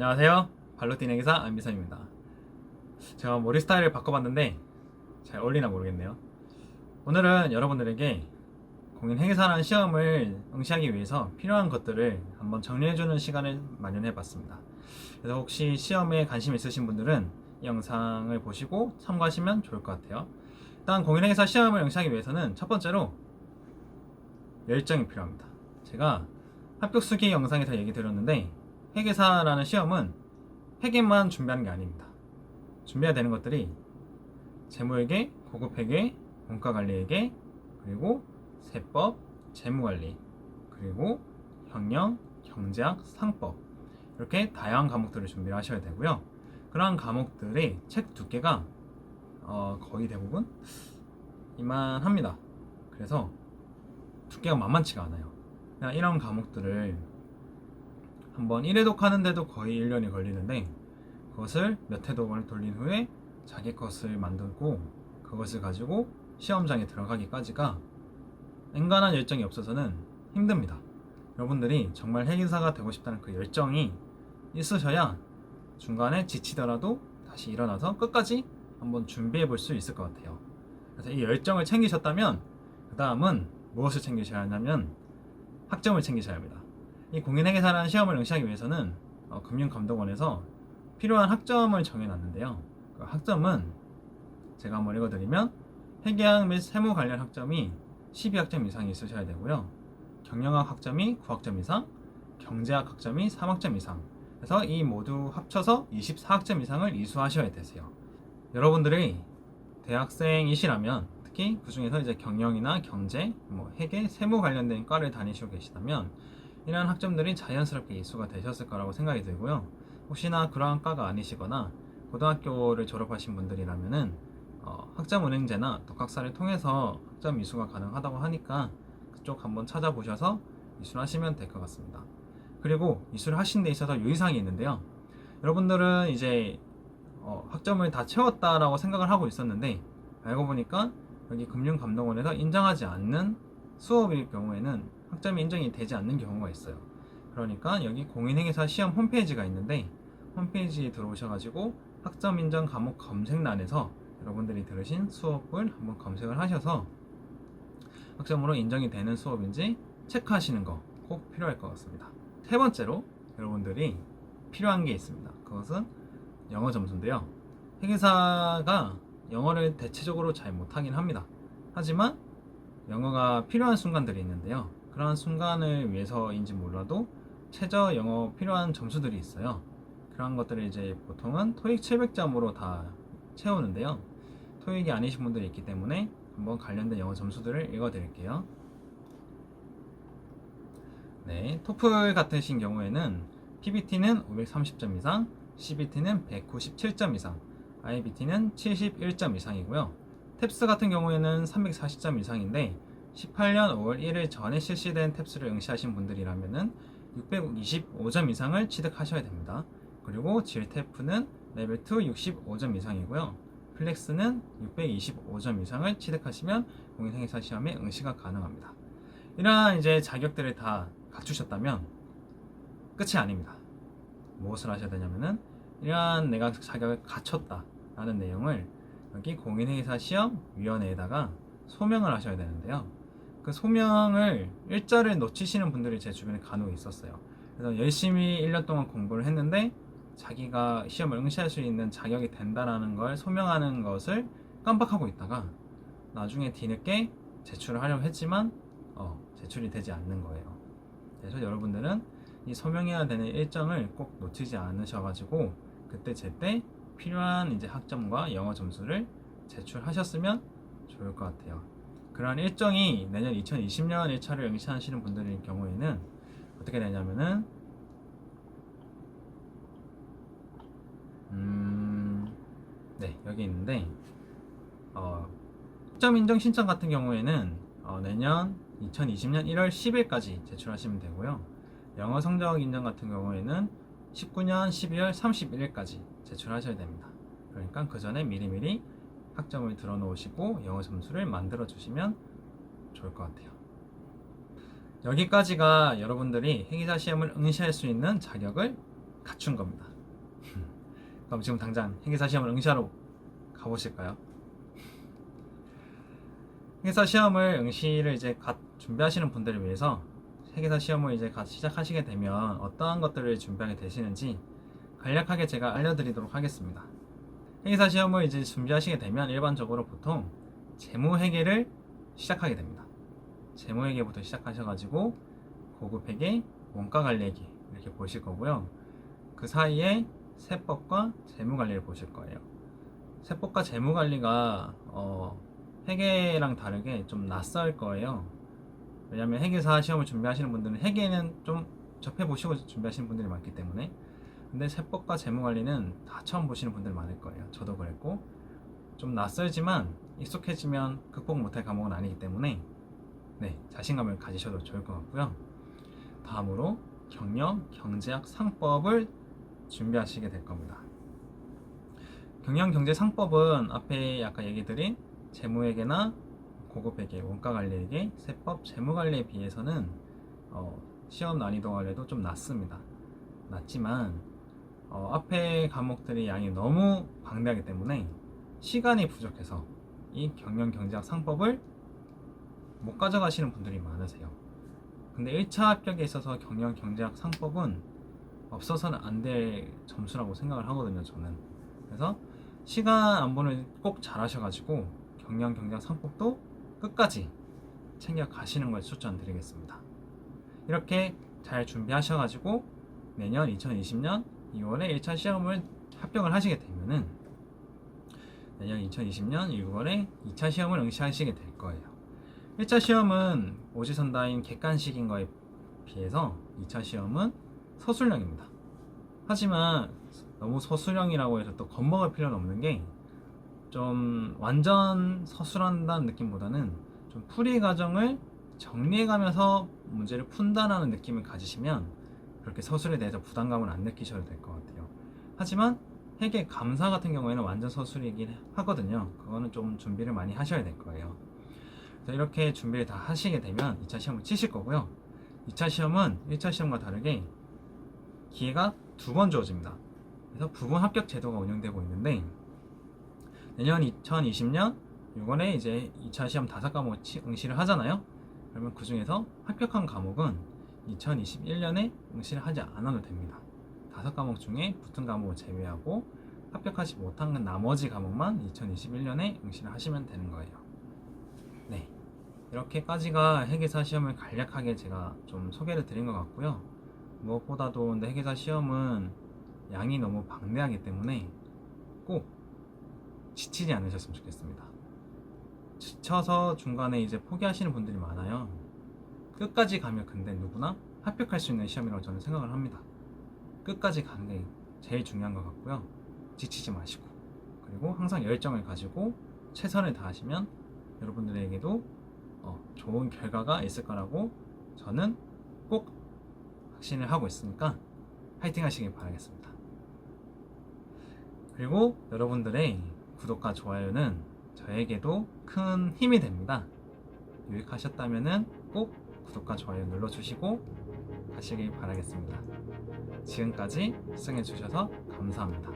안녕하세요. 발로띠 내기사 안비선입니다. 제가 머리 스타일을 바꿔봤는데 잘 어울리나 모르겠네요. 오늘은 여러분들에게 공인 행사라는 시험을 응시하기 위해서 필요한 것들을 한번 정리해주는 시간을 마련해봤습니다. 그래서 혹시 시험에 관심 있으신 분들은 이 영상을 보시고 참고하시면 좋을 것 같아요. 일단 공인 행사 시험을 응시하기 위해서는 첫 번째로 열정이 필요합니다. 제가 합격 수기 영상에서 얘기 드렸는데 회계사라는 시험은 회계만 준비하는 게 아닙니다. 준비해야 되는 것들이 재무회계, 고급회계, 원가관리회계, 그리고 세법, 재무관리, 그리고 형령, 경제학, 상법 이렇게 다양한 과목들을 준비를 하셔야 되고요. 그러한 과목들의 책 두께가 어, 거의 대부분 이만합니다. 그래서 두께가 만만치가 않아요. 이런 과목들을 한번 1회독 하는데도 거의 1년이 걸리는데 그것을 몇 회독을 돌린 후에 자기 것을 만들고 그것을 가지고 시험장에 들어가기까지가 엔간한 열정이 없어서는 힘듭니다. 여러분들이 정말 핵인사가 되고 싶다는 그 열정이 있으셔야 중간에 지치더라도 다시 일어나서 끝까지 한번 준비해 볼 수 있을 것 같아요. 그래서 이 열정을 챙기셨다면 그 다음은 무엇을 챙기셔야 하냐면 학점을 챙기셔야 합니다. 이 공인회계사라는 시험을 응시하기 위해서는 어, 금융감독원에서 필요한 학점을 정해놨는데요. 그 학점은 제가 한번 읽어드리면 회계학 및 세무 관련 학점이 12학점 이상이 있으셔야 되고요. 경영학 학점이 9학점 이상, 경제학 학점이 3학점 이상. 그래서 이 모두 합쳐서 24학점 이상을 이수하셔야 되세요. 여러분들이 대학생이시라면 특히 그 중에서 이제 경영이나 경제, 뭐 회계, 세무 관련된 과를 다니시고 계시다면 이러한 학점들이 자연스럽게 이수가 되셨을 거라고 생각이 들고요. 혹시나 그러한 과가 아니시거나 고등학교를 졸업하신 분들이라면은 어, 학점 은행제나 독학사를 통해서 학점 이수가 가능하다고 하니까 그쪽 한번 찾아보셔서 이수를 하시면 될 것 같습니다. 그리고 이수를 하신 데 있어서 유의사항이 있는데요. 여러분들은 이제 어, 학점을 다 채웠다라고 생각을 하고 있었는데 알고 보니까 여기 금융감독원에서 인정하지 않는 수업일 경우에는 학점이 인정이 되지 않는 경우가 있어요. 그러니까 여기 공인행위사 시험 홈페이지가 있는데 홈페이지에 들어오셔가지고 학점 인정 과목 검색란에서 여러분들이 들으신 수업을 한번 검색을 하셔서 학점으로 인정이 되는 수업인지 체크하시는 거 꼭 필요할 것 같습니다. 세 번째로 여러분들이 필요한 게 있습니다. 그것은 영어 점수인데요. 회계사가 영어를 대체적으로 잘 못하긴 합니다. 하지만 영어가 필요한 순간들이 있는데요. 그러한 순간을 위해서인지 몰라도 최저 영어 필요한 점수들이 있어요. 그러한 것들을 이제 보통은 토익 700점으로 다 채우는데요. 토익이 아니신 분들이 있기 때문에 한번 관련된 영어 점수들을 읽어 드릴게요. 네, 토플 같으신 경우에는 PBT는 530점 이상, CBT는 197점 이상, IBT는 71점 이상이고요. 탭스 같은 경우에는 340점 이상인데 18년 5월 1일 전에 실시된 탭스를 응시하신 분들이라면은 625점 이상을 취득하셔야 됩니다. 그리고 질테프는 레벨 2 65점 이상이고요. 플렉스는 625점 이상을 취득하시면 공인행사 시험에 응시가 가능합니다. 이러한 이제 자격들을 다 갖추셨다면 끝이 아닙니다. 무엇을 하셔야 되냐면은 이러한 내가 자격을 갖췄다라는 내용을 여기 공인회계사 시험 위원회에다가 소명을 하셔야 되는데요. 그 소명을 일자를 놓치시는 분들이 제 주변에 간혹 있었어요. 그래서 열심히 1년 동안 공부를 했는데 자기가 시험을 응시할 수 있는 자격이 된다라는 걸 소명하는 것을 깜빡하고 있다가 나중에 뒤늦게 제출을 하려고 했지만 어, 제출이 되지 않는 거예요. 그래서 여러분들은 이 소명해야 되는 일정을 꼭 놓치지 않으셔가지고 그때 제때 필요한 이제 학점과 영어 점수를 제출하셨으면 좋을 것 같아요. 그러한 일정이 내년 2020년 1차를 응시하시는 분들의 경우에는 어떻게 되냐면은 음, 네 여기 있는데 어, 학점 인정 신청 같은 경우에는 어, 내년 2020년 1월 10일까지 제출하시면 되고요. 영어 성적 인정 같은 경우에는 19년 12월 31일까지 제출하셔야 됩니다. 그러니까 그 전에 미리미리 학점을 들어 놓으시고 영어 점수를 만들어 주시면 좋을 것 같아요. 여기까지가 여러분들이 회계사 시험을 응시할 수 있는 자격을 갖춘 겁니다. 그럼 지금 당장 회계사 시험을 응시하러 가보실까요? 회계사 시험을 응시를 이제 갓 준비하시는 분들을 위해서 회계사 시험을 이제 갓 시작하시게 되면 어떠한 것들을 준비하게 되시는지 간략하게 제가 알려드리도록 하겠습니다. 회계사 시험을 이제 준비하시게 되면 일반적으로 보통 재무회계를 시작하게 됩니다. 재무회계부터 시작하셔가지고 고급회계, 원가관리회계 이렇게 보실 거고요. 그 사이에 세법과 재무관리를 보실 거예요. 세법과 재무관리가 어, 회계랑 다르게 좀 낯설 거예요. 왜냐하면 회계사 시험을 준비하시는 분들은 회계는 좀 접해보시고 준비하시는 분들이 많기 때문에 근데 세법과 재무관리는 다 처음 보시는 분들 많을 거예요. 저도 그랬고 좀 낯설지만 익숙해지면 극복 못할 과목은 아니기 때문에 네 자신감을 가지셔도 좋을 것 같고요. 다음으로 경영, 경제학, 상법을 준비하시게 될 겁니다. 경영, 경제, 상법은 앞에 아까 얘기 드린 재무회계나 고급회계, 원가관리회계, 세법, 재무관리에 비해서는 어, 시험 난이도 관리도 좀 낮습니다. 낮지만 어, 앞에 과목들이 양이 너무 방대하기 때문에 시간이 부족해서 이 경영, 경제학, 상법을 못 가져가시는 분들이 많으세요. 근데 1차 합격에 있어서 경영, 경제학, 상법은 없어서는 안 될 점수라고 생각을 하거든요, 저는. 그래서 시간 안보를 꼭잘 하셔가지고 경영, 경제학, 상법도 끝까지 챙겨 가시는 걸 추천드리겠습니다. 이렇게 잘 준비하셔가지고 내년 2020년 2월에 1차 시험을 합격을 하시게 되면은 내년 2020년 6월에 2차 시험을 응시하시게 될 거예요. 1차 시험은 오지선다인 객관식인 거에 비해서 2차 시험은 서술형입니다. 하지만 너무 서술형이라고 해서 또 겁먹을 필요는 없는 게 좀 완전 서술한다는 느낌보다는 좀 풀이 과정을 정리해가면서 문제를 푼다라는 느낌을 가지시면 그렇게 서술에 대해서 부담감을 안 느끼셔도 될 것 같아요. 하지만 회계 감사 같은 경우에는 완전 서술이긴 하거든요. 그거는 좀 준비를 많이 하셔야 될 거예요. 그래서 이렇게 준비를 다 하시게 되면 2차 시험을 치실 거고요. 2차 시험은 1차 시험과 다르게 기회가 두 번 주어집니다. 그래서 부분 합격 제도가 운영되고 있는데 내년 2020년 6월에 이제 2차 시험 다섯 과목 응시를 하잖아요. 그러면 그 중에서 합격한 과목은 2021년에 응시를 하지 않아도 됩니다. 다섯 과목 중에 붙은 과목을 제외하고 합격하지 못한 나머지 과목만 2021년에 응시를 하시면 되는 거예요. 네. 이렇게까지가 회계사 시험을 간략하게 제가 좀 소개를 드린 것 같고요. 무엇보다도 근데 회계사 시험은 양이 너무 방대하기 때문에 꼭 지치지 않으셨으면 좋겠습니다. 지쳐서 중간에 이제 포기하시는 분들이 많아요. 끝까지 가면 근데 누구나 합격할 수 있는 시험이라고 저는 생각을 합니다. 끝까지 가는 게 제일 중요한 것 같고요. 지치지 마시고 그리고 항상 열정을 가지고 최선을 다하시면 여러분들에게도 어, 좋은 결과가 있을 거라고 저는 꼭 확신을 하고 있으니까 파이팅 하시길 바라겠습니다. 그리고 여러분들의 구독과 좋아요는 저에게도 큰 힘이 됩니다. 유익하셨다면 꼭 구독과 좋아요 눌러주시고 가시길 바라겠습니다. 지금까지 시청해주셔서 감사합니다.